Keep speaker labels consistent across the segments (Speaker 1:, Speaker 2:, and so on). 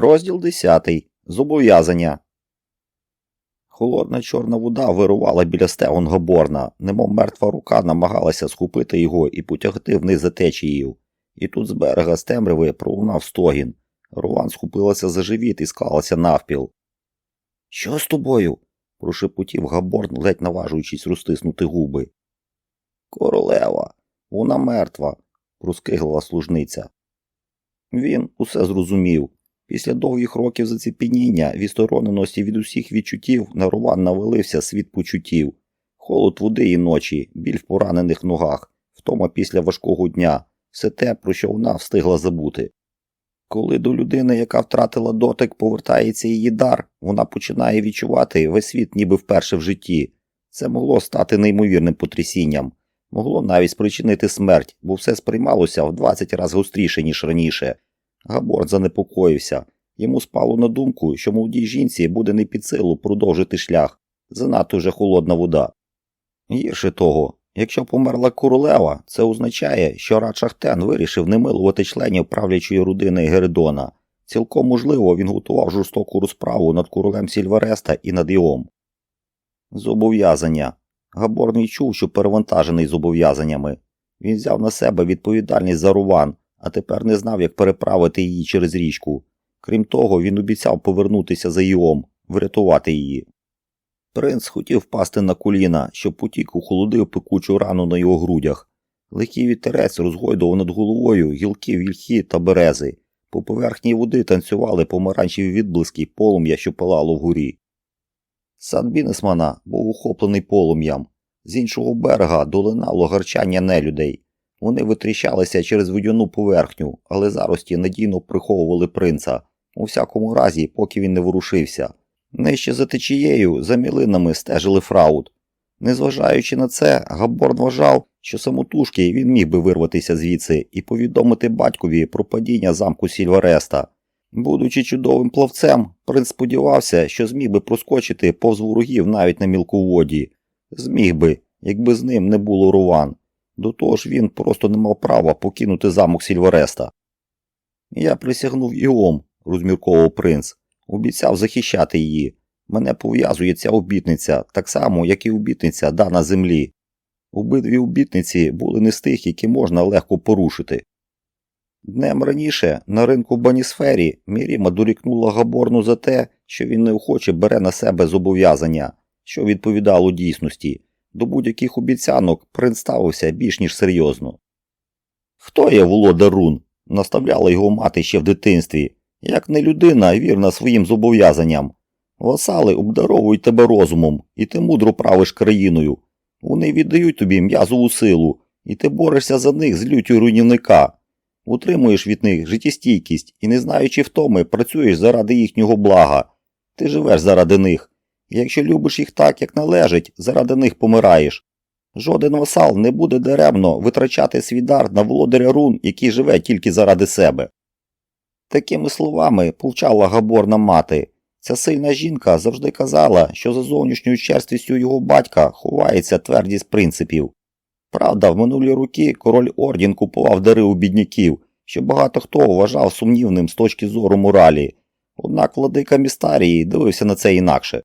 Speaker 1: Розділ 10. Зобов'язання. Холодна чорна вода вирувала біля стегон Габорна, немов мертва рука намагалася схопити його і потягти вниз за течією. І тут з берега з темряви пролунав стогін. Руван схопилася за живіт і склалася навпіл. Що з тобою? прошепотів Габорн, ледь наважуючись розтиснути губи. Королева, вона мертва, проскиглила служниця. Він усе зрозумів. Після довгих років заціпеніння, відстороненості від усіх відчуттів, на Рован навалився світ почуттів, холод води і ночі, біль в поранених ногах, втома після важкого дня, все те, про що вона встигла забути. Коли до людини, яка втратила дотик, повертається її дар, вона починає відчувати весь світ ніби вперше в житті. Це могло стати неймовірним потрясінням, могло навіть спричинити смерть, бо все сприймалося в 20 разів гостріше, ніж раніше. Габорд занепокоївся. Йому спало на думку, що молодій жінці буде не під силу продовжити шлях, занадто вже холодна вода. Гірше того, якщо померла королева, це означає, що Рад Шахтен вирішив не милувати членів правлячої родини Геридона. Цілком можливо, він готував жорстоку розправу над королем Сільвереста і над Іом. Зобов'язання. Габор відчув, що перевантажений зобов'язаннями. Він взяв на себе відповідальність за Руван, а тепер не знав, як переправити її через річку. Крім того, він обіцяв повернутися за Іом, врятувати її. Принц хотів впасти на коліна, щоб потік охолодив пекучу рану на його грудях. Легкий вітерець розгойдував над головою гілки вільхи та берези. По поверхні води танцювали помаранчеві відблиски полум'я, що палало вгорі. Сад Бінесмана був охоплений полум'ям. З іншого берега долинало гарчання нелюдей. Вони витріщалися через водяну поверхню, але зарості надійно приховували принца, у всякому разі, поки він не ворушився. Нижче за течією, за мілинами стежили фраут. Незважаючи на це, Габорн вважав, що самотужки він міг би вирватися звідси і повідомити батькові про падіння замку Сільвареста. Будучи чудовим плавцем, принц сподівався, що зміг би проскочити повз ворогів навіть на мілководі. Зміг би, якби з ним не було руван. До того ж він просто не мав права покинути замок Сільвареста. Я присягнув Іом, розмірковував принц, обіцяв захищати її. Мене пов'язує ця обітниця, так само, як і обітниця дана землі. Обидві обітниці були не з тих, які можна легко порушити. Днем раніше на ринку в Банісфері Міріма дорікнула Габорну за те, що він неохоче бере на себе зобов'язання, що відповідало дійсності. До будь-яких обіцянок принц ставився більш ніж серйозно. Хто є володар рун? наставляла його мати ще в дитинстві, як не людина, вірна своїм зобов'язанням. Васали обдаровують тебе розумом, і ти мудро правиш країною. Вони віддають тобі м'язову силу, і ти борешся за них з люттю руйнівника. Утримуєш від них життєстійкість і, не знаючи втоми, працюєш заради їхнього блага. Ти живеш заради них. Якщо любиш їх так, як належить, заради них помираєш. Жоден васал не буде даремно витрачати свій дар на володаря рун, який живе тільки заради себе. Такими словами повчала Габорна мати. Ця сильна жінка завжди казала, що за зовнішньою черствістю його батька ховається твердість принципів. Правда, в минулі роки король Ордін купував дари у бідняків, що багато хто вважав сумнівним з точки зору моралі, однак владика Містарії дивився на це інакше.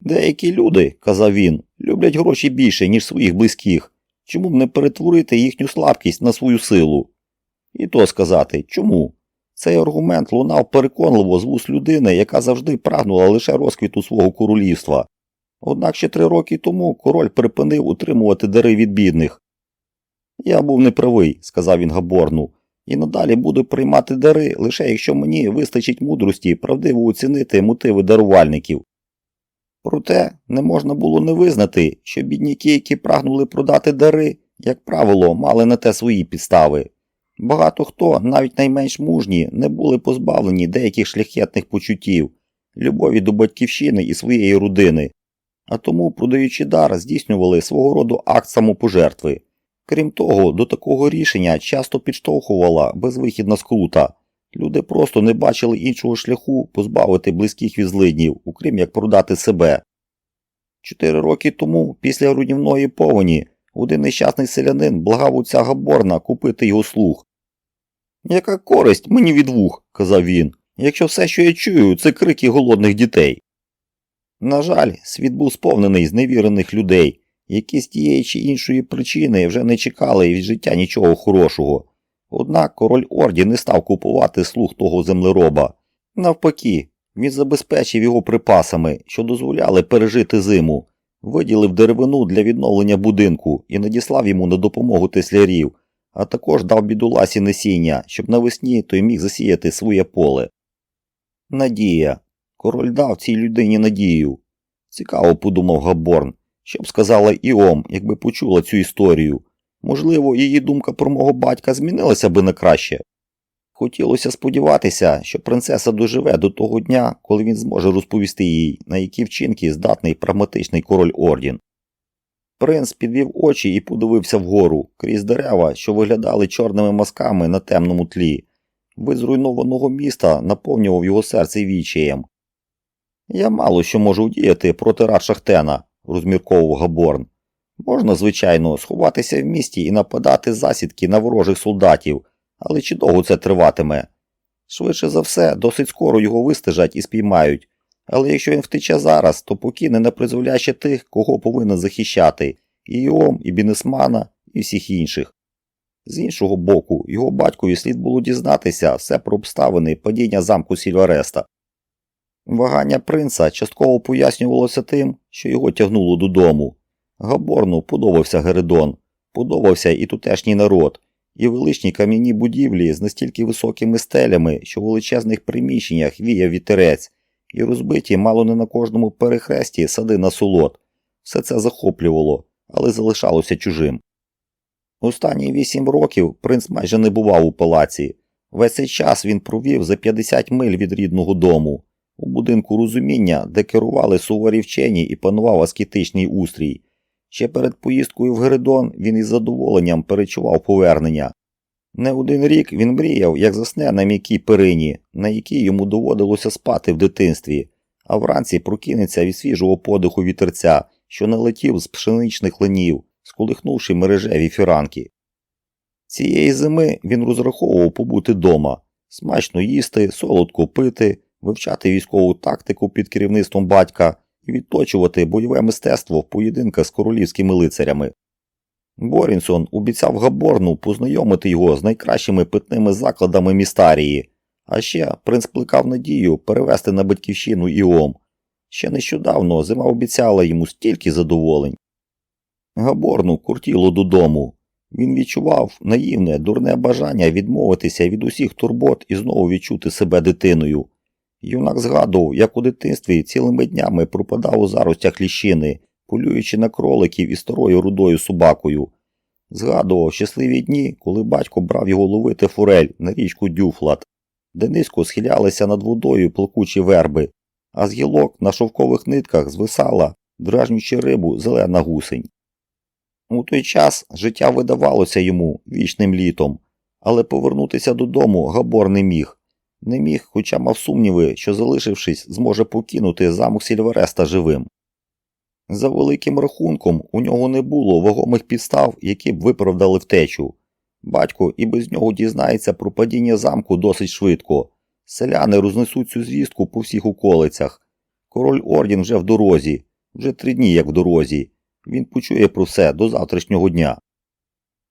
Speaker 1: Деякі люди, казав він, люблять гроші більше, ніж своїх близьких. Чому б не перетворити їхню слабкість на свою силу? І то сказати, чому? Цей аргумент лунав переконливо з вуст людини, яка завжди прагнула лише розквіту свого королівства. Однак ще три роки тому король припинив утримувати дари від бідних. Я був неправий, сказав він Габорну, і надалі буду приймати дари лише якщо мені вистачить мудрості правдиво оцінити мотиви дарувальників. Проте не можна було не визнати, що бідняки, які прагнули продати дари, як правило, мали на те свої підстави. Багато хто, навіть найменш мужні, не були позбавлені деяких шляхетних почуттів, любові до батьківщини і своєї родини, а тому, продаючи дар, здійснювали свого роду акт самопожертви. Крім того, до такого рішення часто підштовхувала безвихідна скрута. Люди просто не бачили іншого шляху позбавити близьких від злиднів, окрім як продати себе. Чотири роки тому, після руйнівної повені, один нещасний селянин благав отця Габорна купити його слух. Яка користь мені від вух, казав він. якщо все, що я чую, це крики голодних дітей. На жаль, світ був сповнений зневірених людей, які з тієї чи іншої причини вже не чекали від життя нічого хорошого. Однак король Орді не став купувати слух того землероба. Навпаки, він забезпечив його припасами, що дозволяли пережити зиму, виділив деревину для відновлення будинку і надіслав йому на допомогу теслярів, а також дав бідуласі насіння, щоб навесні той міг засіяти своє поле. Надія. Король дав цій людині надію. Цікаво подумав Габорн, що б сказала Іом, якби почула цю історію. Можливо, її думка про мого батька змінилася би на краще. Хотілося сподіватися, що принцеса доживе до того дня, коли він зможе розповісти їй, на які вчинки здатний прагматичний король Ордін. Принц підвів очі і подивився вгору, крізь дерева, що виглядали чорними мазками на темному тлі. Вид зруйнованого міста наповнював його серце вічаєм. Я мало що можу вдіяти проти рад Шахтена, розмірковував Габорн. Можна, звичайно, сховатися в місті і нападати засідки на ворожих солдатів, але чи довго це триватиме? Швидше за все, досить скоро його вистежать і спіймають, але якщо він втече зараз, то покине на призволяще тих, кого повинен захищати і Іом, і Бінесмана, і всіх інших. З іншого боку, його батькові слід було дізнатися все про обставини падіння замку Сільвареста. Вагання принца частково пояснювалося тим, що його тягнуло додому. Габорну подобався Геридон, подобався і тутешній народ, і величні кам'яні будівлі з настільки високими стелями, що в величезних приміщеннях віяв вітерець, і розбиті мало не на кожному перехресті сади на солод. Все це захоплювало, але залишалося чужим. Останні вісім років принц майже не бував у палаці. Весь цей час він провів за 50 миль від рідного дому, у будинку розуміння, де керували суворі вчені і панував аскетичний устрій. Ще перед поїздкою в Геридон він із задоволенням перечував повернення. Не один рік він мріяв, як засне на м'якій перині, на якій йому доводилося спати в дитинстві, а вранці прокинеться від свіжого подиху вітерця, що налетів з пшеничних линів, сколихнувши мережеві фіранки. Цієї зими він розраховував побути дома, смачно їсти, солодко пити, вивчати військову тактику під керівництвом батька і відточувати бойове мистецтво в поєдинках з королівськими лицарями. Борінсон обіцяв Габорну познайомити його з найкращими питними закладами містарії, а ще принц плекав надію перевести на батьківщину Іом. Ще нещодавно зима обіцяла йому стільки задоволень. Габорну куртіло додому. Він відчував наївне, дурне бажання відмовитися від усіх турбот і знову відчути себе дитиною. Юнак згадував, як у дитинстві цілими днями пропадав у заростях ліщини, полюючи на кроликів і старою рудою собакою. Згадував щасливі дні, коли батько брав його ловити форель на річку Дюфлат, де низько схилялися над водою плакучі верби, а з гілок на шовкових нитках звисала, дражнючи рибу, зелена гусень. У той час життя видавалося йому вічним літом, але повернутися додому Габор не міг. Не міг, хоча мав сумніви, що, залишившись, зможе покинути замок Сільвереста живим. За великим рахунком, у нього не було вагомих підстав, які б виправдали втечу. Батько і без нього дізнається про падіння замку досить швидко. Селяни рознесуть цю звістку по всіх околицях. Король Ордін вже в дорозі, вже три дні як в дорозі. Він почує про все до завтрашнього дня.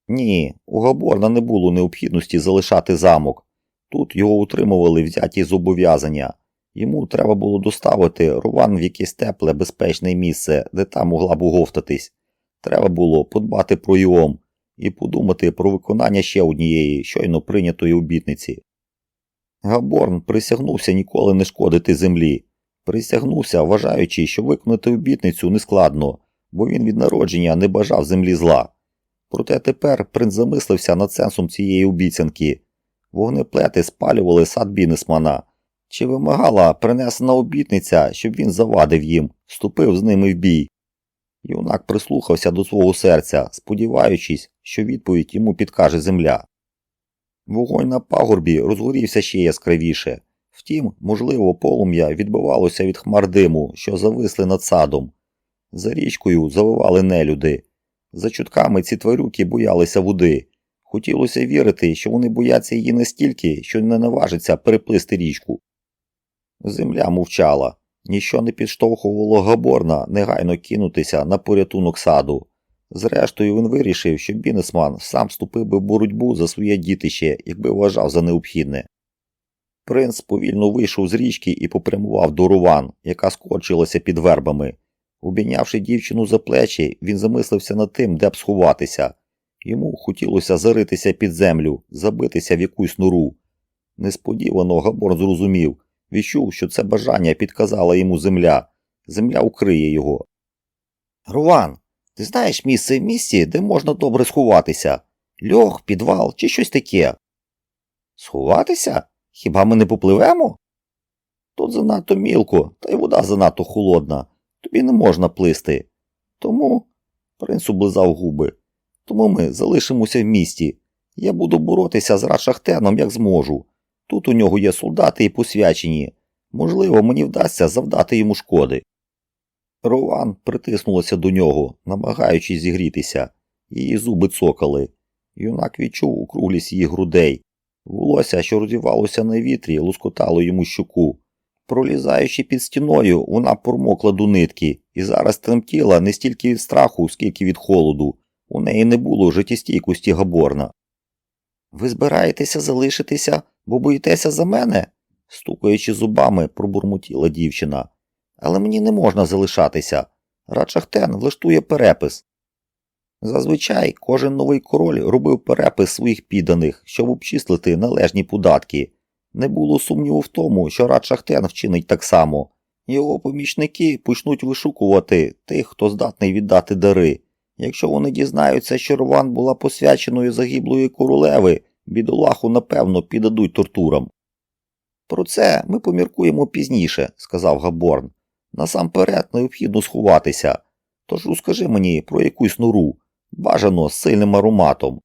Speaker 1: Ні, у Габорна не було необхідності залишати замок. Тут його утримували взяті зобов'язання. Йому треба було доставити Рован в якесь тепле, безпечне місце, де та могла б уговтатись. Треба було подбати про Йом і подумати про виконання ще однієї щойно прийнятої обітниці. Габорн присягнувся ніколи не шкодити землі. Присягнувся, вважаючи, що виконати обітницю нескладно, бо він від народження не бажав землі зла. Проте тепер принц замислився над сенсом цієї обіцянки. Вогнеплети спалювали сад бізнесмана. Чи вимагала принесена обітниця, щоб він завадив їм, вступив з ними в бій? Юнак прислухався до свого серця, сподіваючись, що відповідь йому підкаже земля. Вогонь на пагорбі розгорівся ще яскравіше. Втім, можливо, полум'я відбивалося від хмар диму, що зависли над садом. За річкою завивали нелюди. За чутками ці тварюки боялися води. Хотілося вірити, що вони бояться її настільки, що не наважаться переплисти річку. Земля мовчала. Ніщо не підштовхувало Габорна негайно кинутися на порятунок саду. Зрештою, він вирішив, що бізнесман сам вступив би в боротьбу за своє дітище, якби вважав за необхідне. Принц повільно вийшов з річки і попрямував до Руван, яка скорчилася під вербами. Обійнявши дівчину за плечі, він замислився над тим, де б сховатися. Йому хотілося заритися під землю, забитися в якусь нору. Несподівано Габор зрозумів, відчув, що це бажання підказала йому земля. Земля укриє його. Руван, ти знаєш місце в місті, де можна добре сховатися? Льох, підвал чи щось таке? Сховатися? Хіба ми не попливемо? Тут занадто мілко, та й вода занадто холодна. Тобі не можна плисти. Тому, принц облизав губи, тому ми залишимося в місті. Я буду боротися з Рашахтеном, як зможу. Тут у нього є солдати і посвячені. Можливо, мені вдасться завдати йому шкоди. Рован притиснулася до нього, намагаючись зігрітися. Її зуби цокали. Юнак відчув округлість її грудей. Волосся, що розівалося на вітрі, лускотало йому щуку. Пролізаючи під стіною, вона промокла до нитки і зараз тремтіла не стільки від страху, скільки від холоду. У неї не було життєстійкості Габорна. Ви збираєтеся залишитися, бо боїтеся за мене? стукаючи зубами, пробурмотіла дівчина. Але мені не можна залишатися. Радшахтен влаштує перепис. Зазвичай кожен новий король робив перепис своїх підданих, щоб обчислити належні податки. Не було сумніву в тому, що Радшахтен вчинить так само. Його помічники почнуть вишукувати тих, хто здатний віддати дари. Якщо вони дізнаються, що Рван була посвяченою загиблої королеви, бідолаху напевно піддадуть тортурам. Про це ми поміркуємо пізніше, сказав Габорн. Насамперед необхідно сховатися. Тож розкажи мені про якусь нору, бажано з сильним ароматом.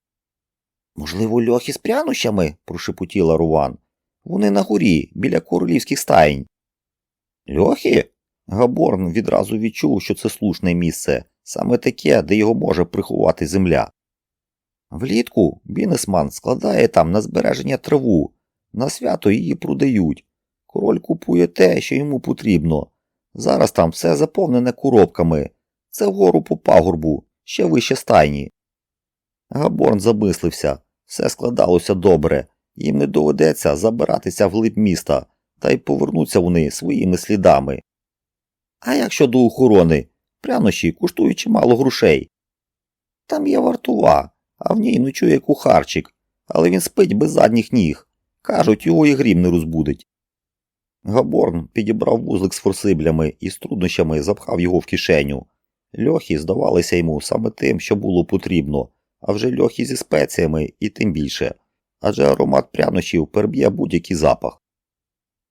Speaker 1: Можливо, льохи з прянощами? прошепотіла Руван. Вони на горі, біля королівських стаєнь. Льохи? Габорн відразу відчув, що це слушне місце, саме таке, де його може приховати земля. Влітку бізнесман складає там на збереження траву, на свято її продають. Король купує те, що йому потрібно. Зараз там все заповнене коробками. Це вгору по пагорбу, ще вище стайні. Габорн замислився, все складалося добре, їм не доведеться забиратися в глиб міста, та й повернуться вони своїми слідами. А як щодо охорони, прянощі коштують чимало грошей. Там є вартова, а в ній ночує кухарчик, але він спить без задніх ніг. Кажуть, його і грім не розбудить. Габорн підібрав вузлик з форсиблями і з труднощами запхав його в кишеню. Льохи здавалися йому саме тим, що було потрібно, а вже льохи зі спеціями і тим більше, адже аромат прянощів переб'є будь-який запах.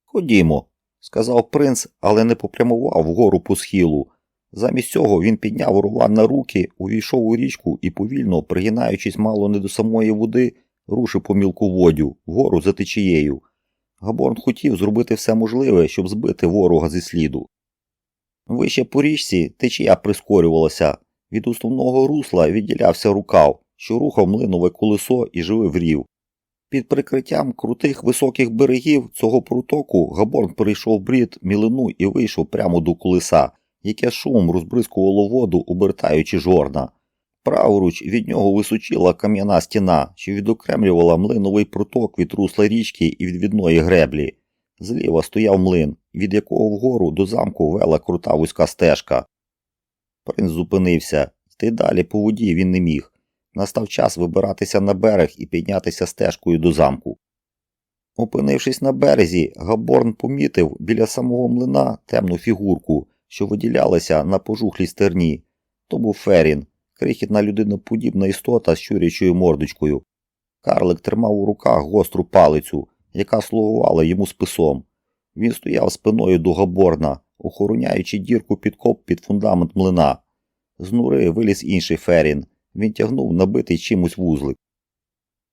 Speaker 1: Ходімо, сказав принц, але не попрямував вгору по схилу. Замість цього він підняв рулан на руки, увійшов у річку і повільно, пригинаючись мало не до самої води, рушив по мілководдю, вгору за течією. Габорн хотів зробити все можливе, щоб збити ворога зі сліду. Вище по річці течія прискорювалася. Від основного русла відділявся рукав, що рухав млинове колесо і живив рів. Під прикриттям крутих високих берегів цього протоку Габорн перейшов брід, мілину і вийшов прямо до колеса, яке шумом розбризкувало воду, обертаючи жорна. Праворуч від нього височила кам'яна стіна, що відокремлювала млиновий проток від русла річки і від відної греблі. Зліва стояв млин, від якого вгору до замку вела крута вузька стежка. Принц зупинився, йти далі по воді він не міг. Настав час вибиратися на берег і піднятися стежкою до замку. Опинившись на березі, Габорн помітив біля самого млина темну фігурку, що виділялася на пожухлій стерні. То був Ферін, крихітна людиноподібна істота з щурячою мордочкою. Карлик тримав у руках гостру палицю, яка слугувала йому списом. Він стояв спиною до Габорна, охороняючи дірку під коп під фундамент млина. З нури виліз інший Ферін. Він тягнув набитий чимось вузлик.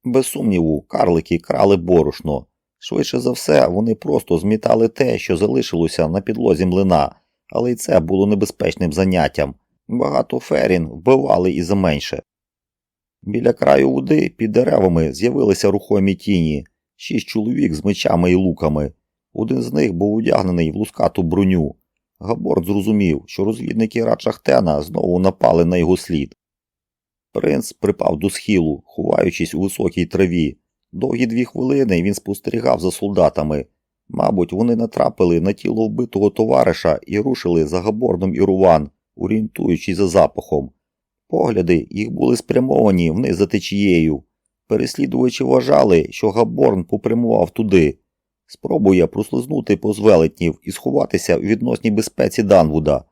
Speaker 1: Без сумніву, карлики крали борошно. Швидше за все, вони просто змітали те, що залишилося на підлозі млина, але й це було небезпечним заняттям. Багато ферін вбивали і за менше. Біля краю води під деревами з'явилися рухомі тіні, шість чоловік з мечами і луками. Один з них був одягнений в лускату броню. Габорд зрозумів, що розвідники Раджахтена знову напали на його слід. Принц припав до схилу, ховаючись у високій траві. Довгі дві хвилини він спостерігав за солдатами. Мабуть, вони натрапили на тіло вбитого товариша і рушили за Габордом і Руван, орієнтуючись за запахом. Погляди їх були спрямовані вниз за течією. Переслідувачі вважали, що Габорн попрямував туди. Спробує прослизнути повз велетнів і сховатися в відносній безпеці Данвуда.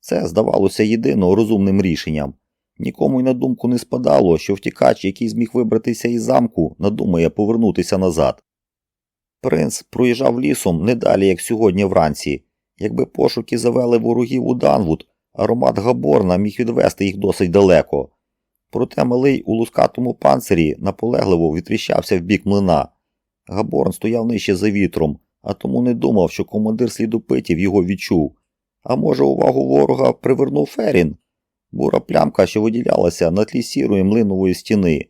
Speaker 1: Це здавалося єдино розумним рішенням. Нікому й на думку не спадало, що втікач, який зміг вибратися із замку, надумає повернутися назад. Принц проїжджав лісом не далі, як сьогодні вранці. Якби пошуки завели ворогів у Данвуд, аромат Габорна міг відвести їх досить далеко. Проте малий у лускатому панцирі наполегливо відтріщався в бік млина. Габорн стояв нижче за вітром, а тому не думав, що командир слідопитів його відчув. А може, увагу ворога привернув Ферін? Бура плямка, що виділялася на тлі сірої млинової стіни.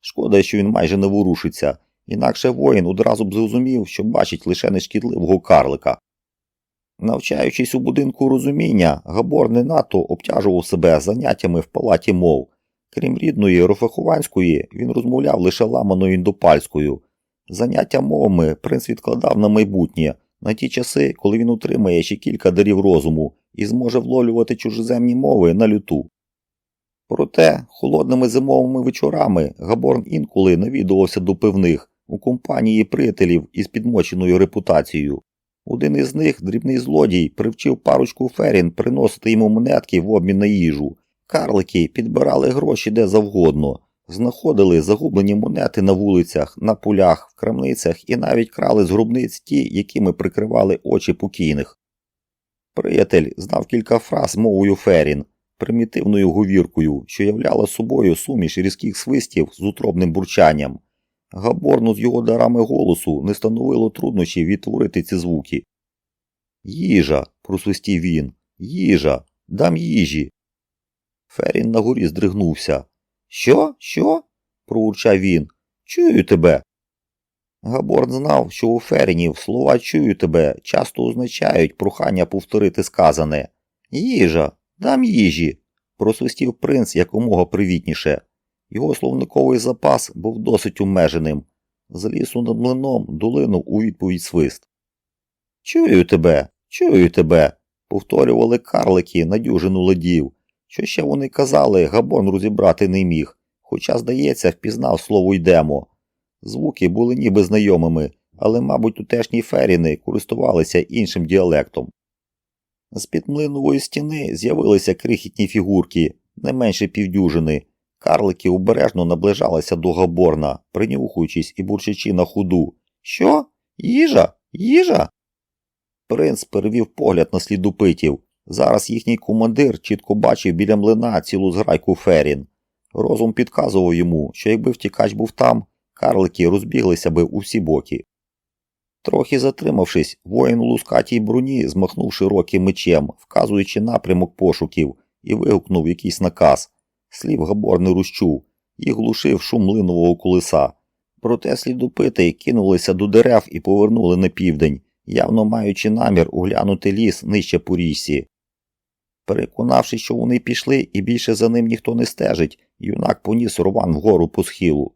Speaker 1: Шкода, що він майже не ворушиться, інакше воїн одразу б зрозумів, що бачить лише нешкідливого карлика. Навчаючись у будинку розуміння, Габор не надто обтяжував себе заняттями в палаті мов. Крім рідної рофехованської, він розмовляв лише ламаною індопальською. Заняття мовами принц відкладав на майбутнє, на ті часи, коли він утримає ще кілька дарів розуму і зможе вловлювати чужеземні мови на люту. Проте, холодними зимовими вечорами Габорн інколи навідувався до пивних у компанії приятелів із підмоченою репутацією. Один із них, дрібний злодій, привчив парочку ферін приносити йому монетки в обмін на їжу. Карлики підбирали гроші де завгодно, знаходили загублені монети на вулицях, на полях, в крамницях і навіть крали з гробниць ті, якими прикривали очі покійних. Приятель знав кілька фраз мовою ферін, примітивною говіркою, що являла собою суміш різких свистів з утробним бурчанням. Габорну з його дарами голосу не становило труднощів відтворити ці звуки. Їжа, просвистів він, їжа, дам їжі. Ферін на горі здригнувся. Що? Що? проурчав він. Чую тебе. Габорн знав, що у Ферінів слова чую тебе часто означають прохання повторити сказане. Їжа, дам їжі, просвистів принц якомога привітніше. Його словниковий запас був досить обмеженим. З лісу над млином долинув у відповідь свист. Чую тебе, чую тебе, повторювали карлики на дюжину ладів. Що ще вони казали, Габон розібрати не міг, хоча, здається, впізнав слово йдемо. Звуки були ніби знайомими, але, мабуть, тутешні феріни користувалися іншим діалектом. З під млинової стіни з'явилися крихітні фігурки, не менше півдюжини. Карлики обережно наближалися до Габорна, принюхуючись і бурчачи на худу. Що? Їжа? Їжа? Принц перевів погляд на слідопитів. Зараз їхній командир чітко бачив біля млина цілу зграйку ферін. Розум підказував йому, що якби втікач був там, карлики розбіглися би у всі боки. Трохи затримавшись, воїн у лускатій броні змахнув широким мечем, вказуючи напрямок пошуків, і вигукнув якийсь наказ. Слів Габор не розчув, їх глушив шум линового колеса. Проте слідопити кинулися до дерев і повернули на південь, явно маючи намір оглянути ліс нижче по річці. Переконавшись, що вони пішли і більше за ним ніхто не стежить, юнак поніс Рован вгору по схилу.